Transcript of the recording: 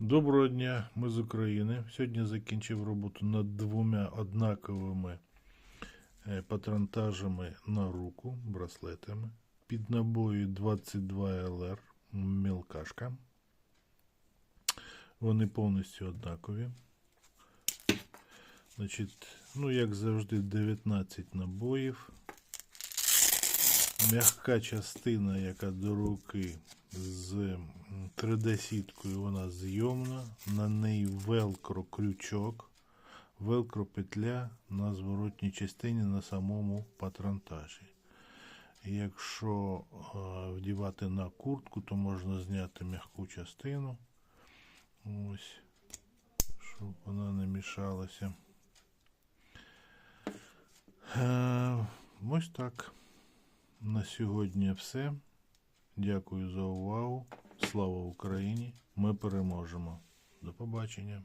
Доброго дня, ми з України. Сьогодні закінчив роботу над двома однаковими е, патронтажами на руку, браслетами. Під набою 22 LR мілкашка. Вони повністю однакові. Значить, ну, як завжди, 19 набоїв. М'яка частина, яка до руки з 3D-сіткою, вона зйомна. На неї велкро крючок, велкро петля на зворотній частині на самому патронтажі. Якщо вдівати на куртку, то можна зняти м'яку частину. Ось, щоб вона не мішалася. Е, ось так. На сьогодні все. Дякую за увагу. Слава Україні! Ми переможемо. До побачення.